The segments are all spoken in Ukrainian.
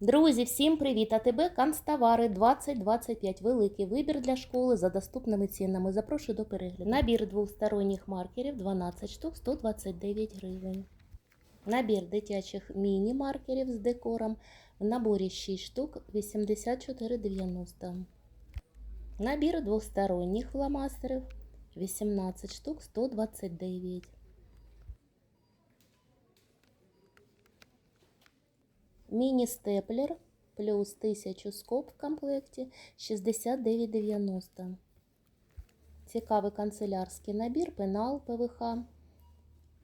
Друзі, всім привіт! АТБ Канцтовари 2025. Великий вибір для школи за доступними цінами. Запрошую до перегляду. Набір двосторонніх маркерів 12 штук 129 гривень. Набір дитячих міні-маркерів з декором в наборі 6 штук 84,90. Набір двосторонніх фломастерів 18 штук 129. Міні-степлер плюс 1000 скоб в комплекті 69,90. Цікавий канцелярський набір, пенал ПВХ,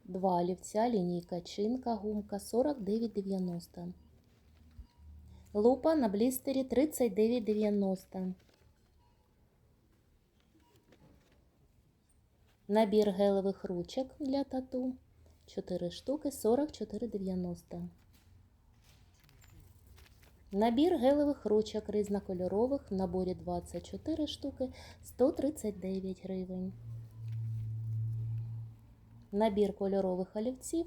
два олівця, лінійка чинка, гумка 49,90. Лупа на блістері 39,90. Набір гелевих ручок для тату 4 штуки 44,90. Набір гелевих ручок різнокольорових в наборі 24 штуки 139 гривень. Набір кольорових олівців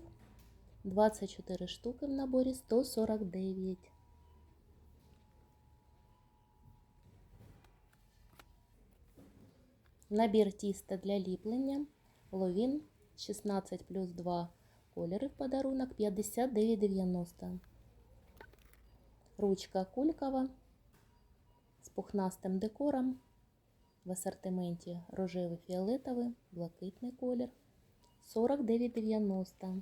24 штуки в наборі 149. Набір тіста для ліплення ловін 16 плюс 2 кольори в подарунок 59,90. Ручка кулькова з пухнастим декором в асортименті рожевий фіолетовий, блакитний колір 49,90.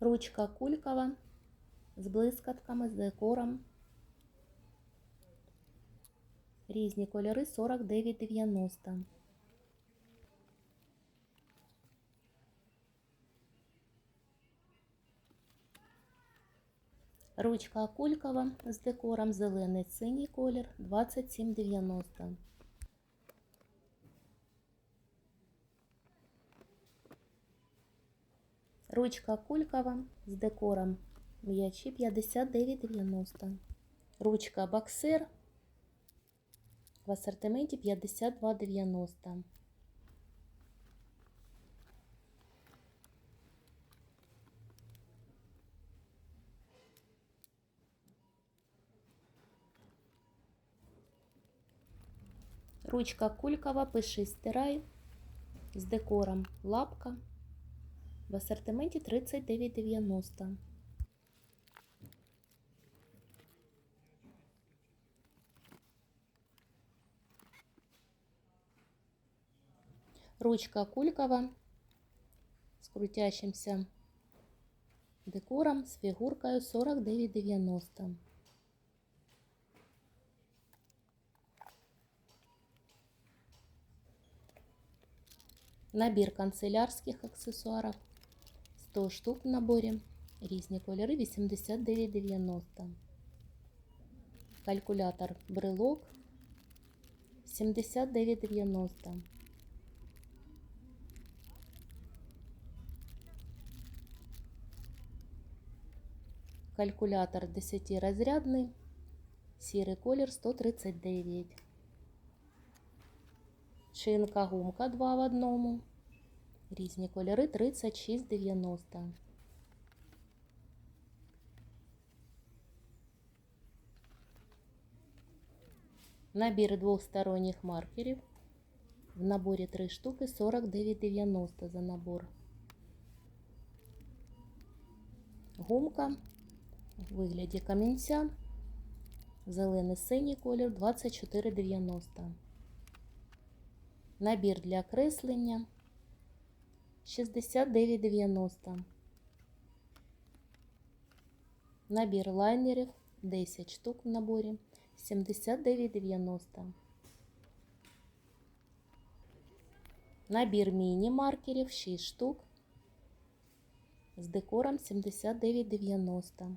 Ручка кулькова з блискатками, з декором Різні кольори 49,90. Ручка кулькова з декором зелений синій колір 27,90. Ручка кулькова з декором м'ячі 59,90. Ручка боксер в асортименті 52,90. Ручка кулькова, пиши стирай з декором лапка в асортименті 39,90. Ручка кулькова с крутящимся декором с фигуркой 49,90. Набір канцелярських аксесуарів 100 штук в наборі. Різні кольори 89,90. Калькулятор брелок 79,90. Калькулятор 10-розрядний, сірий колір 139. Шинка гумка 2 в одному. Різні кольори 36,90. Набір двохсторонніх маркерів. В наборі 3 штуки 49,90 за набор. Гумка в вигляді камінця. Зелений синій колір 24,90. Набір для креслення 69,90. Набір лайнерів 10 штук в наборі 79,90. Набір міні-маркерів 6 штук з декором 79,90.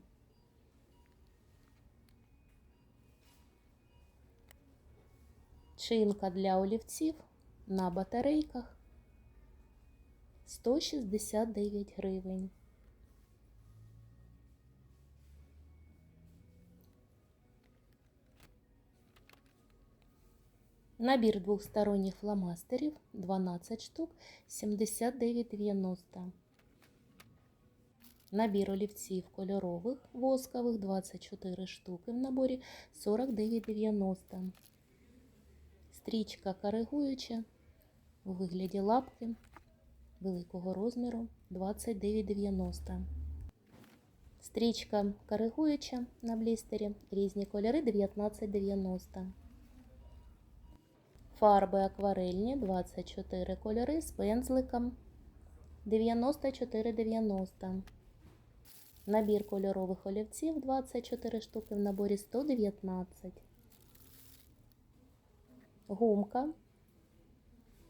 Шинка для олівців на батарейках 169 гривень. Набір двохсторонніх фломастерів 12 штук 79,90. Набір олівців кольорових воскових 24 штуки в наборі 49,90. Стрічка коригуюча у вигляді лапки великого розміру 29,90. Стрічка коригуюча на блістері різні кольори 19,90. Фарби акварельні 24 кольори з пензликом 94,90. Набір кольорових олівців 24 штуки в наборі 119. Гумка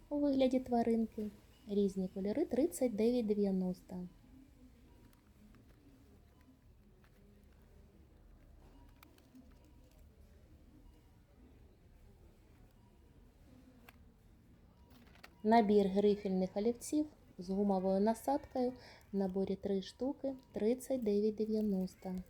у вигляді тваринки. Різні кольори 39,90. Набір грифельних олівців з гумовою насадкою в наборі 3 штуки 39,90.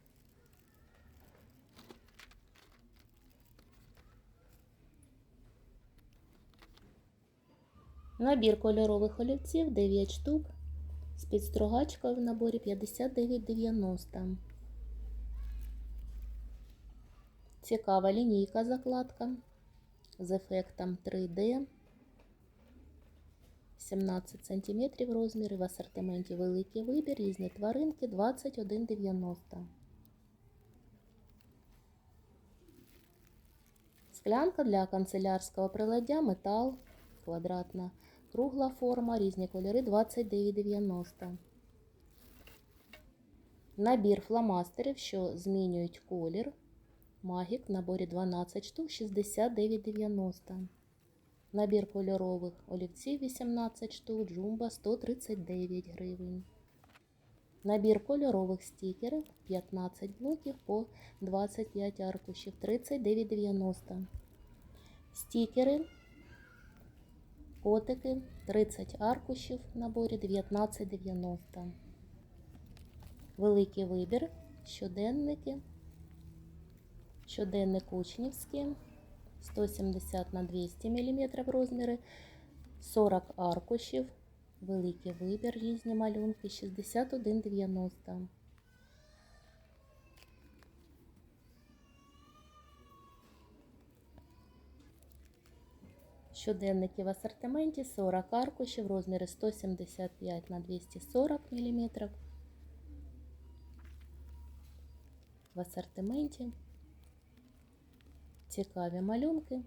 Набір кольорових олівців 9 штук з підстругачкою в наборі 59,90. Цікава лінійка закладка з ефектом 3D. 17 см розміри в асортименті великий вибір, різні тваринки 21,90. Склянка для канцелярського приладдя, метал, квадратна, кругла форма, різні кольори 29,90. Набір фломастерів, що змінюють колір. Магік в наборі 12 штук 69,90. Набір кольорових олівців 18 штук, джумба 139 гривень. Набір кольорових стікерів 15 блоків по 25 аркушів 39,90. Стікери, котики 30 аркушів в наборі 19,90. Великий вибір, щоденники, щоденник учнівський. 170 на 200 мм розміри, 40 аркушів, великий вибір, різні малюнки, 61,90. Щоденники в асортименті 40 аркушів, розміри 175 на 240 мм. В асортименті Цікаві малюнки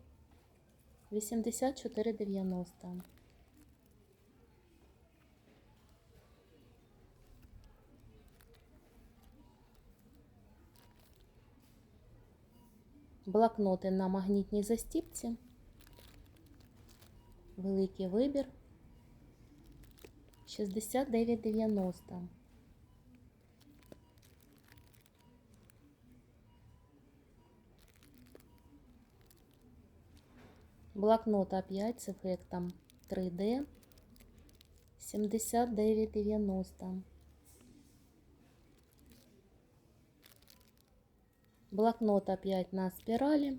84,90. Блокноти на магнітній застіпці. Великий вибір 69,90. Блокнот А5 з ефектом 3D 79,90. Блокнот А5 на спіралі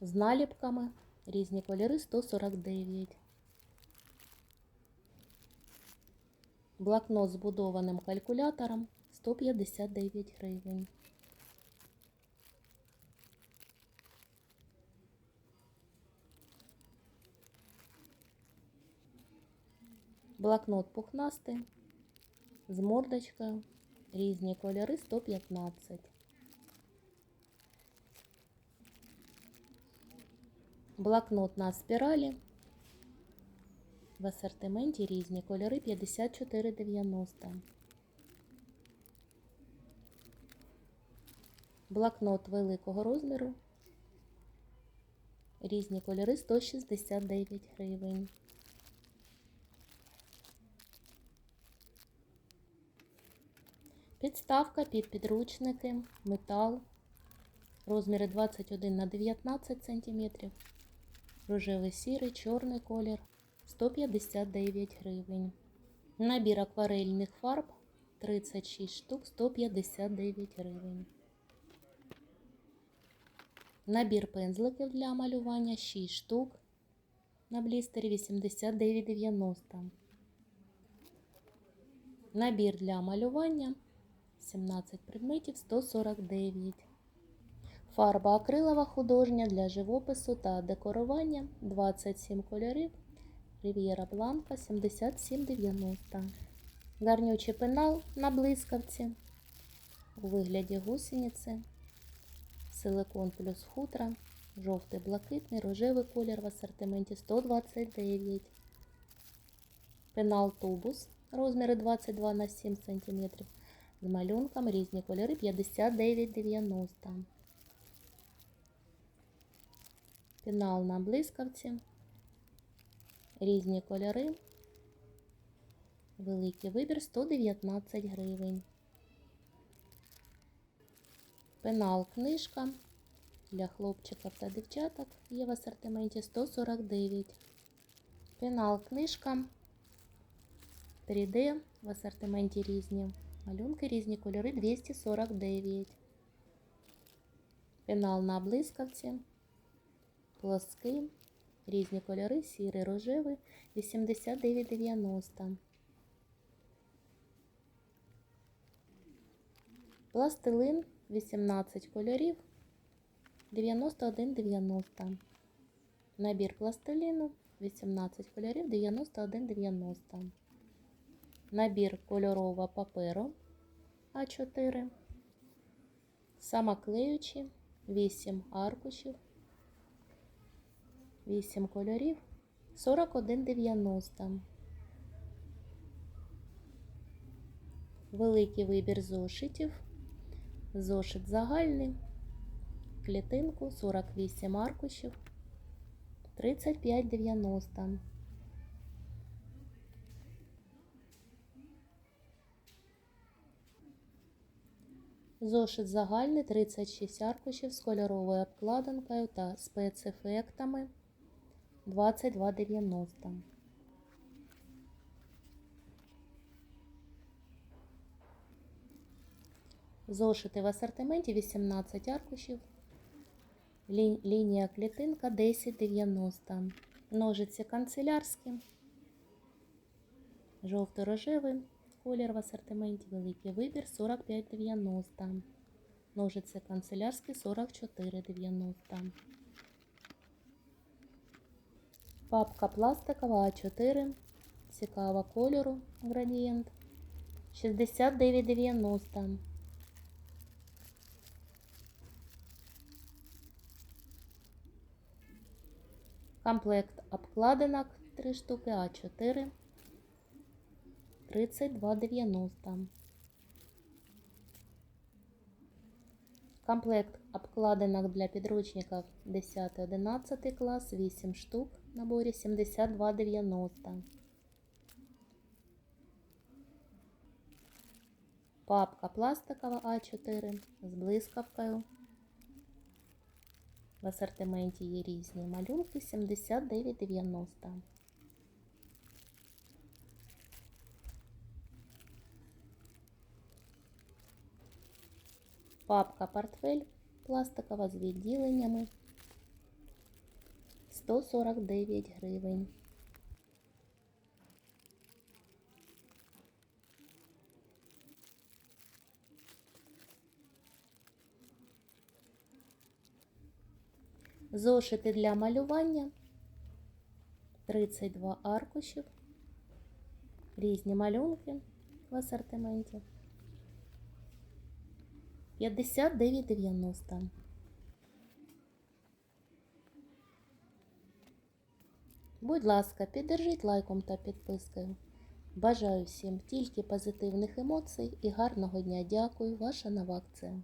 з наліпками різні кольори 149. Блокнот з будованим калькулятором 159 гривень. Блокнот пухнастий з мордочкою, різні кольори 115. Блокнот на спіралі. В асортименті різні кольори 54,90. Блокнот великого розміру. Різні кольори 169 гривень. Підставка під підручники, метал, розміри 21 на 19 см, рожевий сірий, чорний колір 159 гривень. Набір акварельних фарб 36 штук 159 гривень. Набір пензликів для малювання 6 штук. На блістері 89,90. Набір для малювання 17 предметів 149. Фарба акрилова художня для живопису та декорування 27 кольорів. Рів'єра Бланка 77,90. Гарнючий пенал на блискавці у вигляді гусениці. Силикон плюс хутра. Жовтий, блакитний, рожевий колір в асортименті 129. Пенал тубус розміри 22 на 7 см. З малюнком різні кольори 59,90. Пенал на блискавці. Різні кольори. Великий вибір 119 гривень. Пенал книжка для хлопчиків та дівчаток є в асортименті 149. Пенал книжка 3D в асортименті різні. Малюнки різні кольори 249. Пенал на блискавці. Плоский. Різні кольори, сірий, рожевий, 89,90. Пластилин 18 кольорів 91,90. Набір пластиліну 18 кольорів 91,90. Набір кольорового паперу А4. Самоклеючі 8 аркушів. 8 кольорів 41,90. Великий вибір зошитів. Зошит загальний. Клітинку 48 аркушів 35,90. Зошит загальний 36 аркушів з кольоровою обкладинкою та спецефектами 22,90. Зошити в асортименті 18 аркушів. Лі- Лінія клітинка 10,90. Ножиці канцелярські. Жовто-рожевий колір в асортименті. Великий вибір 45,90. Ножиці канцелярські 44,90. Папка пластикова А4. Цікава кольору градієнт. 69,90. Комплект обкладинок 3 штуки А4. 32,90. Комплект обкладинок для підручників 10-11 клас 8 штук наборі 72,90. Папка пластикова А4 з блискавкою. В асортименті є різні малюнки 79,90. Папка портфель пластикова з відділеннями 149 гривень. Зошити для малювання 32 аркушів, різні малюнки в асортименті 59,90. Будь ласка, піддержіть лайком та підпискою. Бажаю всім тільки позитивних емоцій і гарного дня. Дякую, ваша нова акція.